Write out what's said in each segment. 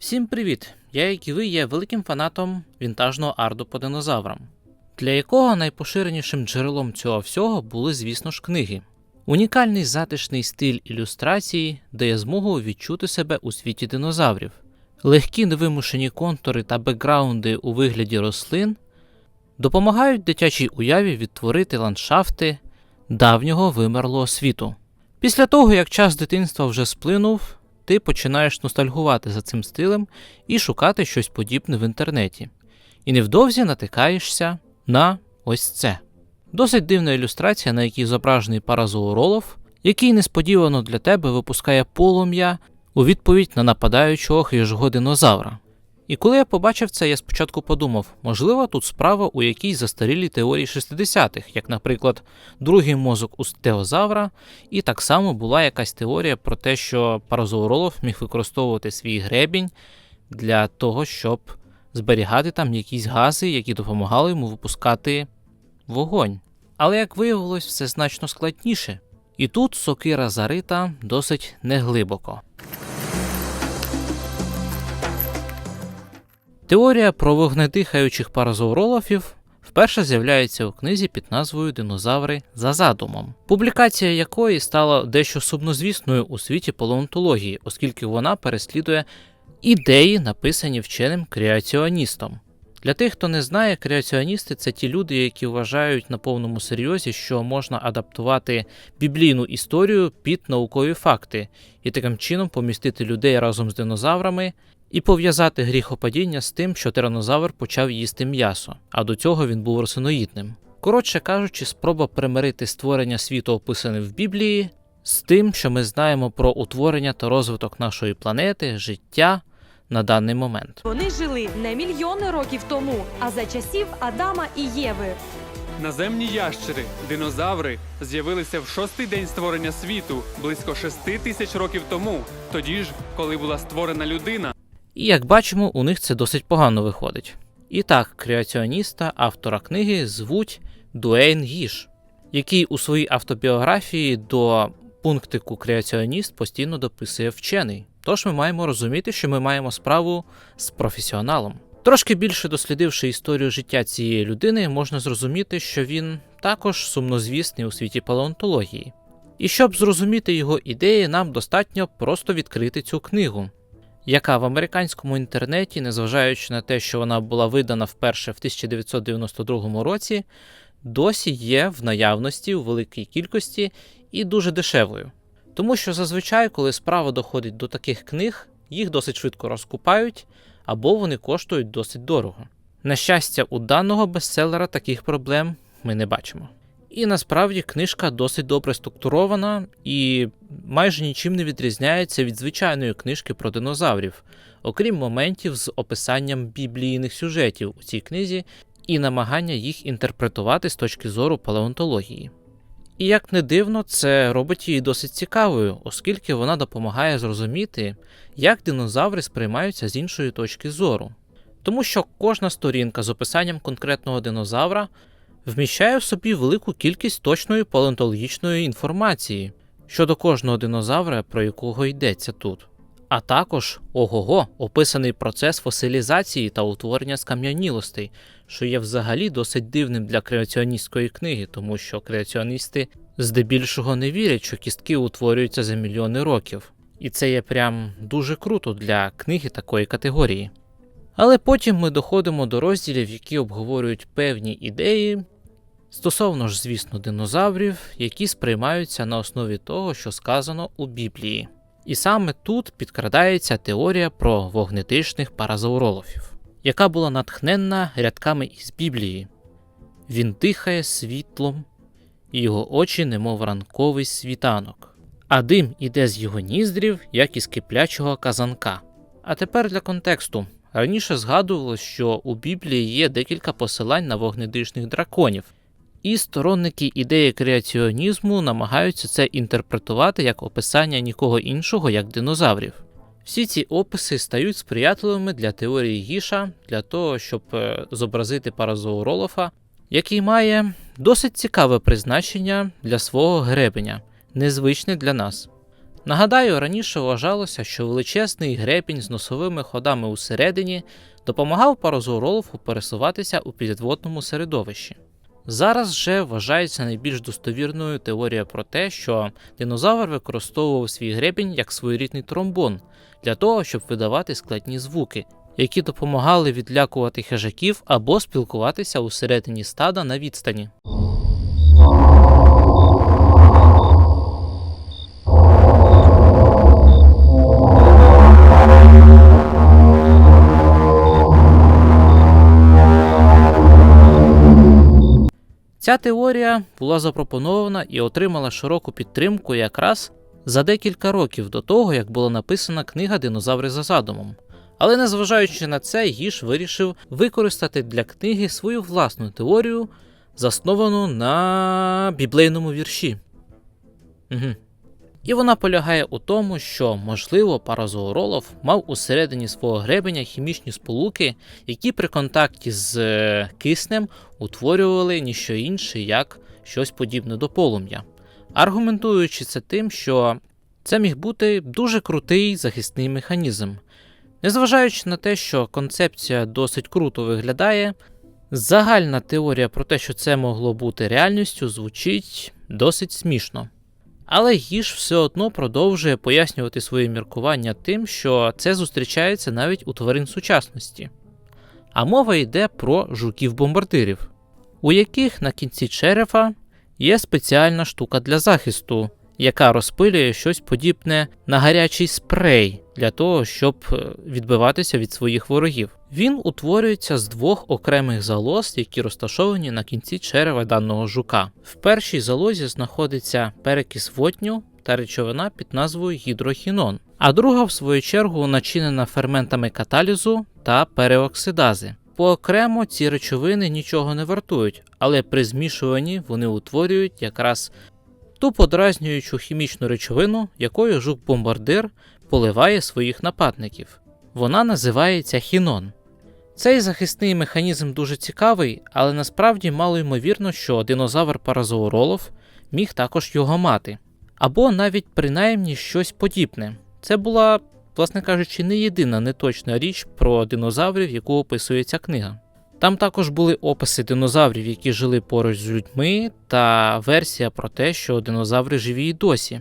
Всім привіт! Я, як і ви, є великим фанатом вінтажного арду по динозаврам, для якого найпоширенішим джерелом цього всього були, звісно ж, книги. Унікальний затишний стиль ілюстрації дає змогу відчути себе у світі динозаврів. Легкі невимушені контури та бекграунди у вигляді рослин допомагають дитячій уяві відтворити ландшафти давнього вимерлого світу. Після того, як час дитинства вже сплинув, ти починаєш ностальгувати за цим стилем і шукати щось подібне в інтернеті. І невдовзі натикаєшся на ось це. Досить дивна ілюстрація, на якій зображений паразоуролов, який несподівано для тебе випускає полум'я у відповідь на нападаючого хижого динозавра. І коли я побачив це, я спочатку подумав, можливо, тут справа у якійсь застарілій теорії 60-х, як, наприклад, другий мозок у стеозавра, і так само була якась теорія про те, що паразоуролов міг використовувати свій гребінь для того, щоб зберігати там якісь гази, які допомагали йому випускати вогонь. Але як виявилось, все значно складніше. І тут сокира зарита досить неглибоко. Теорія про вогнедихаючих паразоуролофів вперше з'являється у книзі під назвою Динозаври за задумом, публікація якої стала дещо сумнозвісною у світі палеонтології, оскільки вона переслідує ідеї, написані вченим креаціоністом. Для тих, хто не знає, креаціоністи це ті люди, які вважають на повному серйозі, що можна адаптувати біблійну історію під наукові факти і таким чином помістити людей разом з динозаврами і пов'язати гріхопадіння з тим, що тиранозавр почав їсти м'ясо, а до цього він був росиноїдним. Коротше кажучи, спроба примирити створення світу, описане в Біблії, з тим, що ми знаємо про утворення та розвиток нашої планети, життя на даний момент. Вони жили не мільйони років тому, а за часів Адама і Єви. Наземні ящери, динозаври з'явилися в шостий день створення світу близько шести тисяч років тому, тоді ж, коли була створена людина. І як бачимо, у них це досить погано виходить. І так, креаціоніста, автора книги звуть Дуейн Гіш, який у своїй автобіографії до пунктику креаціоніст постійно дописує вчений. Тож ми маємо розуміти, що ми маємо справу з професіоналом. Трошки більше дослідивши історію життя цієї людини, можна зрозуміти, що він також сумнозвісний у світі палеонтології. І щоб зрозуміти його ідеї, нам достатньо просто відкрити цю книгу, яка в американському інтернеті, незважаючи на те, що вона була видана вперше в 1992 році, досі є в наявності у великій кількості і дуже дешевою. Тому що зазвичай, коли справа доходить до таких книг, їх досить швидко розкупають або вони коштують досить дорого. На щастя, у даного бестселера таких проблем ми не бачимо. І насправді книжка досить добре структурована і майже нічим не відрізняється від звичайної книжки про динозаврів, окрім моментів з описанням біблійних сюжетів у цій книзі і намагання їх інтерпретувати з точки зору палеонтології. І як не дивно, це робить її досить цікавою, оскільки вона допомагає зрозуміти, як динозаври сприймаються з іншої точки зору. Тому що кожна сторінка з описанням конкретного динозавра вміщає в собі велику кількість точної палеонтологічної інформації щодо кожного динозавра, про якого йдеться тут. А також ого-го, описаний процес фосилізації та утворення скам'янілостей, що є взагалі досить дивним для креаціоністської книги, тому що креаціоністи здебільшого не вірять, що кістки утворюються за мільйони років. І це є прям дуже круто для книги такої категорії. Але потім ми доходимо до розділів, які обговорюють певні ідеї стосовно ж, звісно, динозаврів, які сприймаються на основі того, що сказано у Біблії. І саме тут підкрадається теорія про вогнетичних паразауролофів, яка була натхненна рядками із Біблії. Він дихає світлом, і його очі, немов ранковий світанок, а дим іде з його ніздрів, як із киплячого казанка. А тепер для контексту. Раніше згадувалось, що у Біблії є декілька посилань на вогнедишних драконів, і сторонники ідеї креаціонізму намагаються це інтерпретувати як описання нікого іншого, як динозаврів. Всі ці описи стають сприятливими для теорії Гіша, для того, щоб е, зобразити паразоуролофа, який має досить цікаве призначення для свого гребеня, незвичне для нас. Нагадаю, раніше вважалося, що величезний гребінь з носовими ходами усередині допомагав парозоурологу пересуватися у підводному середовищі. Зараз же вважається найбільш достовірною теорія про те, що динозавр використовував свій гребінь як своєрідний тромбон для того, щоб видавати складні звуки, які допомагали відлякувати хижаків або спілкуватися усередині стада на відстані. Ця теорія була запропонована і отримала широку підтримку якраз за декілька років до того, як була написана книга Динозаври за задумом. Але незважаючи на це, Гіш вирішив використати для книги свою власну теорію, засновану на біблейному вірші. Угу. І вона полягає у тому, що, можливо, паразоуролов мав усередині свого гребеня хімічні сполуки, які при контакті з е, киснем утворювали ніщо інше, як щось подібне до полум'я, аргументуючи це тим, що це міг бути дуже крутий захисний механізм. Незважаючи на те, що концепція досить круто виглядає, загальна теорія про те, що це могло бути реальністю, звучить досить смішно. Але Гіш все одно продовжує пояснювати свої міркування тим, що це зустрічається навіть у тварин сучасності. А мова йде про жуків-бомбардирів, у яких на кінці черепа є спеціальна штука для захисту, яка розпилює щось подібне на гарячий спрей для того, щоб е, відбиватися від своїх ворогів. Він утворюється з двох окремих залоз, які розташовані на кінці черева даного жука. В першій залозі знаходиться перекис водню та речовина під назвою гідрохінон, а друга, в свою чергу, начинена ферментами каталізу та переоксидази. Поокремо ці речовини нічого не вартують, але при змішуванні вони утворюють якраз ту подразнюючу хімічну речовину, якою жук-бомбардир поливає своїх нападників. Вона називається хінон. Цей захисний механізм дуже цікавий, але насправді мало ймовірно, що динозавр паразоуролов міг також його мати, або навіть принаймні щось подібне. Це була, власне кажучи, не єдина неточна річ про динозаврів, яку описує ця книга. Там також були описи динозаврів, які жили поруч з людьми, та версія про те, що динозаври живі й досі.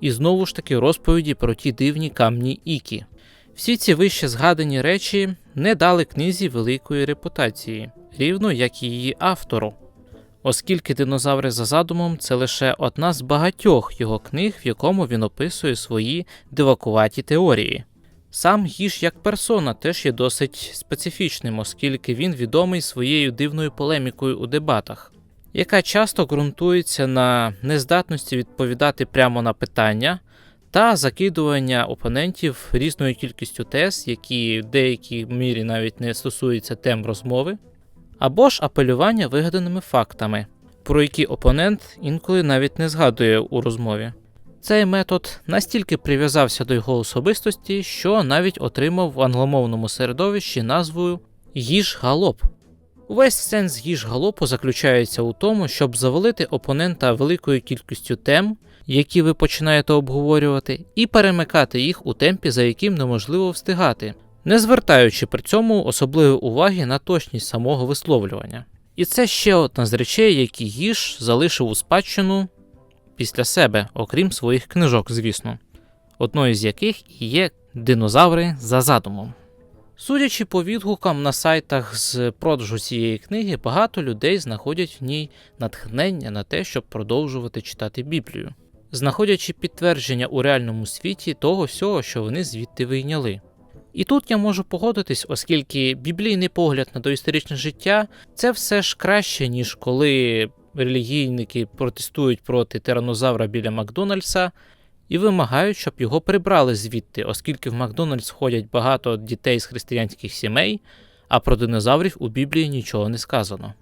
І знову ж таки розповіді про ті дивні камні Ікі. Всі ці вище згадані речі не дали книзі великої репутації, рівно як і її автору, оскільки динозаври за задумом це лише одна з багатьох його книг, в якому він описує свої дивакуваті теорії. Сам Гіш як персона теж є досить специфічним, оскільки він відомий своєю дивною полемікою у дебатах, яка часто ґрунтується на нездатності відповідати прямо на питання та закидування опонентів різною кількістю тез, які в деякій мірі навіть не стосуються тем розмови, або ж апелювання вигаданими фактами, про які опонент інколи навіть не згадує у розмові. Цей метод настільки прив'язався до його особистості, що навіть отримав в англомовному середовищі назвою їж галоп. Увесь сенс їж галопу заключається у тому, щоб завалити опонента великою кількістю тем, які ви починаєте обговорювати, і перемикати їх у темпі, за яким неможливо встигати, не звертаючи при цьому особливої уваги на точність самого висловлювання. І це ще одна з речей, які їж залишив у спадщину після себе, окрім своїх книжок, звісно, одною з яких є динозаври за задумом. Судячи по відгукам на сайтах з продажу цієї книги, багато людей знаходять в ній натхнення на те, щоб продовжувати читати Біблію, знаходячи підтвердження у реальному світі того всього, що вони звідти вийняли. І тут я можу погодитись, оскільки біблійний погляд на доісторичне життя це все ж краще, ніж коли релігійники протестують проти тиранозавра біля Макдональдса і вимагають, щоб його прибрали звідти, оскільки в Макдональдс ходять багато дітей з християнських сімей, а про динозаврів у Біблії нічого не сказано.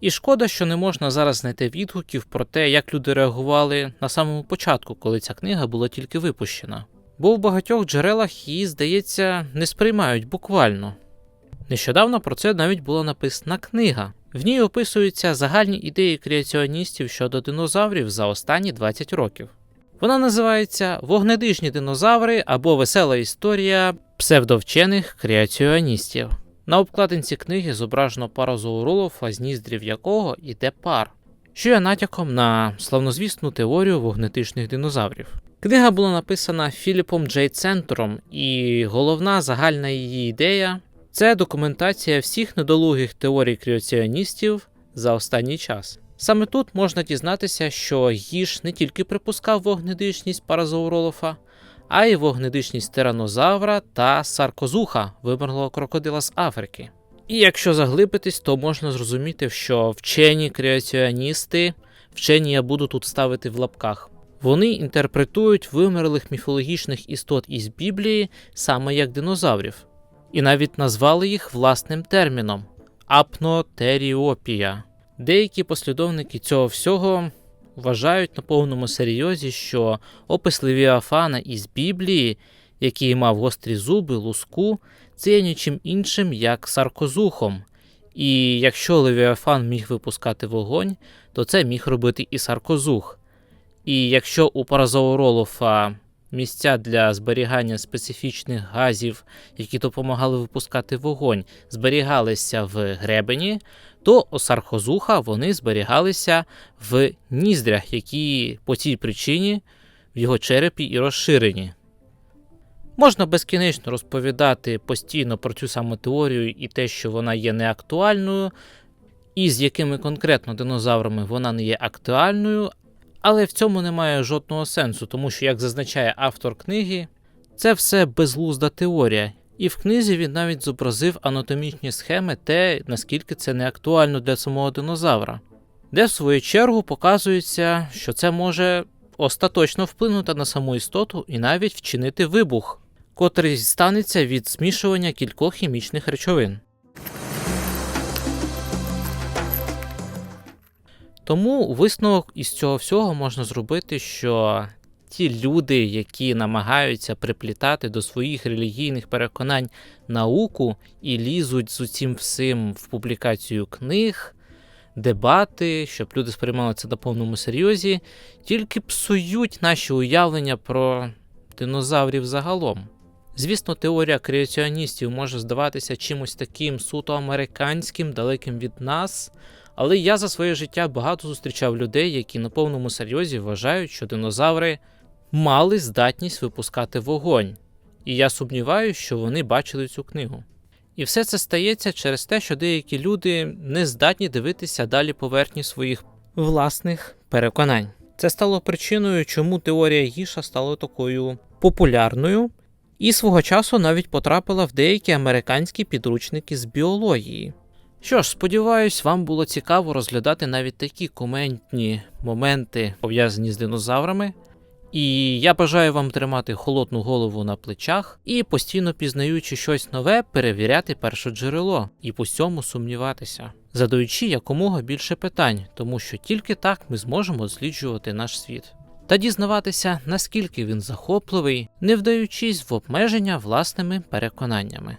І шкода, що не можна зараз знайти відгуків про те, як люди реагували на самому початку, коли ця книга була тільки випущена. Бо в багатьох джерелах її, здається, не сприймають буквально. Нещодавно про це навіть була написана книга. В ній описуються загальні ідеї креаціоністів щодо динозаврів за останні 20 років. Вона називається Вогнедишні динозаври або Весела історія псевдовчених креаціоністів. На обкладинці книги зображено парозоуролофа, з ніздрів якого йде пар, що є натяком на славнозвісну теорію вогнетишних динозаврів. Книга була написана Філіпом Джей Центром, і головна загальна її ідея це документація всіх недолугих теорій креаціоністів за останній час. Саме тут можна дізнатися, що їж не тільки припускав вогнедишність паразоуролофа, а й вогнедишність тиранозавра та саркозуха, вимерлого крокодила з Африки. І якщо заглибитись, то можна зрозуміти, що вчені креаціоністи, вчені я буду тут ставити в лапках, вони інтерпретують вимерлих міфологічних істот із Біблії саме як динозаврів, і навіть назвали їх власним терміном апнотеріопія. Деякі послідовники цього всього вважають на повному серйозі, що опис Левіафана із Біблії, який мав гострі зуби, луску, це є нічим іншим, як саркозухом. І якщо Левіафан міг випускати вогонь, то це міг робити і саркозух. І якщо у паразауролофа місця для зберігання специфічних газів, які допомагали випускати вогонь, зберігалися в гребені, то у саркозуха вони зберігалися в ніздрях, які по цій причині в його черепі і розширені. Можна безкінечно розповідати постійно про цю саму теорію і те, що вона є неактуальною, і з якими конкретно динозаврами вона не є актуальною, але в цьому немає жодного сенсу, тому що, як зазначає автор книги, це все безглузда теорія, і в книзі він навіть зобразив анатомічні схеми те, наскільки це не актуально для самого динозавра, де в свою чергу показується, що це може остаточно вплинути на саму істоту і навіть вчинити вибух, котрий станеться від змішування кількох хімічних речовин. Тому висновок із цього всього можна зробити, що ті люди, які намагаються приплітати до своїх релігійних переконань науку і лізуть з усім всім в публікацію книг, дебати, щоб люди сприймали це на повному серйозі, тільки псують наші уявлення про динозаврів загалом. Звісно, теорія креаціоністів може здаватися чимось таким суто американським, далеким від нас. Але я за своє життя багато зустрічав людей, які на повному серйозі вважають, що динозаври мали здатність випускати вогонь. І я сумніваюся, що вони бачили цю книгу. І все це стається через те, що деякі люди не здатні дивитися далі поверхні своїх власних переконань. Це стало причиною, чому теорія Гіша стала такою популярною, і свого часу навіть потрапила в деякі американські підручники з біології. Що ж, сподіваюсь, вам було цікаво розглядати навіть такі коментні моменти, пов'язані з динозаврами. І я бажаю вам тримати холодну голову на плечах і постійно пізнаючи щось нове, перевіряти перше джерело і по цьому сумніватися, задаючи якомога більше питань, тому що тільки так ми зможемо досліджувати наш світ. Та дізнаватися, наскільки він захопливий, не вдаючись в обмеження власними переконаннями.